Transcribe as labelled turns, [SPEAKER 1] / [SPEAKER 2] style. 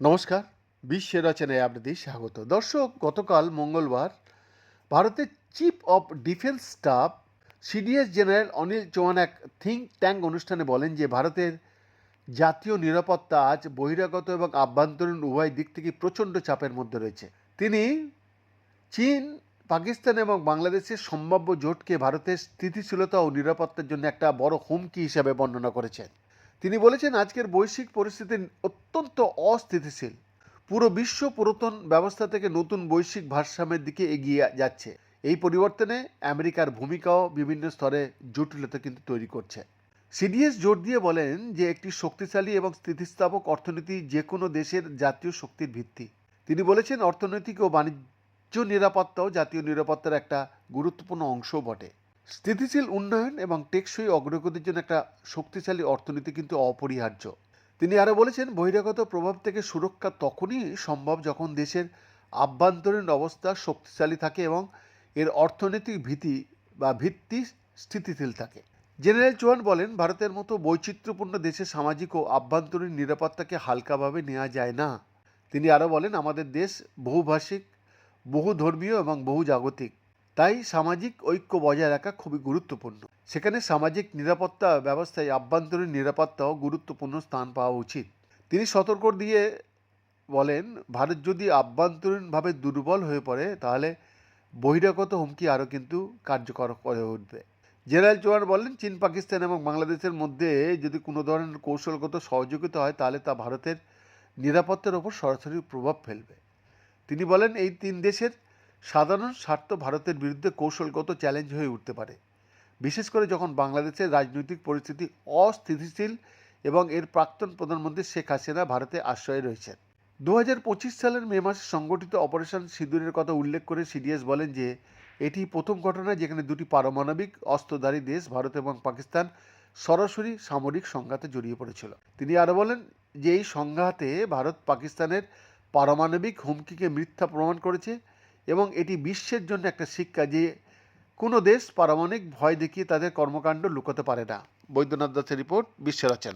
[SPEAKER 1] নমস্কার বিশ্ব রচনায় আপনাদের স্বাগত। দর্শক, গতকাল মঙ্গলবার ভারতের chief of defence staff CDS general Anil Chauhan এক থিঙ্ক ট্যাঙ্ক অনুষ্ঠানে বলেন যে, ভারতের জাতীয় নিরাপত্তা আজ বহিরাগত এবং আভ্যন্তরীণ উভয় দিক থেকে প্রচণ্ড চাপের মধ্যে রয়েছে। তিনি চীন পাকিস্তান এবং বাংলাদেশের সম্ভাব্য জোটকে ভারতের স্থিতিশীলতা ও নিরাপত্তার জন্য একটা বড় হুমকি হিসাবে বর্ণনা করেছেন। তিনি বলেছেন, আজকের বৈশ্বিক পরিস্থিতি অত্যন্ত অস্থিতিশীল। পুরো বিশ্ব পুরাতন ব্যবস্থা থেকে নতুন বৈশ্বিক ভারসাম্যের দিকে এগিয়ে যাচ্ছে। এই পরিবর্তনে আমেরিকার ভূমিকাও বিভিন্ন স্তরে জটিলতা কিন্তু তৈরি করছে। সিডিএস জোর দিয়ে বলেন যে, একটি শক্তিশালী এবং স্থিতিস্থাপক অর্থনীতি যে কোনো দেশের জাতীয় শক্তির ভিত্তি। তিনি বলেছেন, অর্থনৈতিক ও বাণিজ্য নিরাপত্তাও জাতীয় নিরাপত্তার একটা গুরুত্বপূর্ণ অংশও বটে। স্থিতিশীল উন্নয়ন এবং টেকসই অগ্রগতির জন্য একটা শক্তিশালী অর্থনীতি কিন্তু অপরিহার্য। তিনি আরও বলেছেন, বহিরাগত প্রভাব থেকে সুরক্ষা তখনই সম্ভব যখন দেশের আভ্যন্তরীণ অবস্থা শক্তিশালী থাকে এবং এর অর্থনৈতিক ভীতি বা ভিত্তি স্থিতিশীল থাকে। জেনারেল চৌহান বলেন, ভারতের মতো বৈচিত্র্যপূর্ণ দেশে সামাজিক ও আভ্যন্তরীণ নিরাপত্তাকে হালকাভাবে নেওয়া যায় না। তিনি আরও বলেন, আমাদের দেশ বহুভাষিক বহু ধর্মীয় এবং বহু জাগতিক তাই সামাজিক ঐক্য বজায় রাখা খুবই গুরুত্বপূর্ণ। সেখানে সামাজিক নিরাপত্তা ব্যবস্থায় আভ্যন্তরীণ নিরাপত্তাও গুরুত্বপূর্ণ স্থান পাওয়া উচিত। তিনি সতর্ক দিয়ে বলেন, ভারত যদি আভ্যন্তরীণভাবে দুর্বল হয়ে পড়ে, তাহলে বহিরাগত হুমকি আরও কিন্তু কার্যকর করে উঠবে। জেনারেল চৌহান বলেন, চীন, পাকিস্তান এবং বাংলাদেশের মধ্যে যদি কোনো ধরনের কৌশলগত সহযোগিতা হয়, তাহলে তা ভারতের নিরাপত্তার ওপর সরাসরি প্রভাব ফেলবে। তিনি বলেন, এই তিন দেশের সাধারণ স্বার্থ ভারতের বিরুদ্ধে কৌশলগত চ্যালেঞ্জ হয়ে উঠতে পারে। বিশেষ করে যখন বাংলাদেশের রাজনৈতিক পরিস্থিতি অস্থিতিশীল এবং এর প্রাক্তন প্রধানমন্ত্রী শেখ হাসিনা ভারতে আশ্রয়ে রয়েছেন। দু হাজার পঁচিশ সালের মে মাসে সংগঠিত অপারেশন সিঁদুরের কথা উল্লেখ করে সিডিএস বলেন যে, এটি প্রথম ঘটনা যেখানে দুটি পারমাণবিক অস্ত্রধারী দেশ, ভারত এবং পাকিস্তান, সরাসরি সামরিক সংঘাতে জড়িয়ে পড়েছিল। তিনি আরও বলেন যে, এই সংঘাতে ভারত পাকিস্তানের পারমাণবিক হুমকিকে মিথ্যা প্রমাণ করেছে এবং এটি বিশ্বের জন্য একটা শিক্ষা যে কোনো দেশ পারমাণবিক ভয় দেখিয়ে তাদের কর্মকাণ্ড লুকোতে পারে না। বৈদ্যনাথ দাসের রিপোর্ট, বিশ্ব রচনা।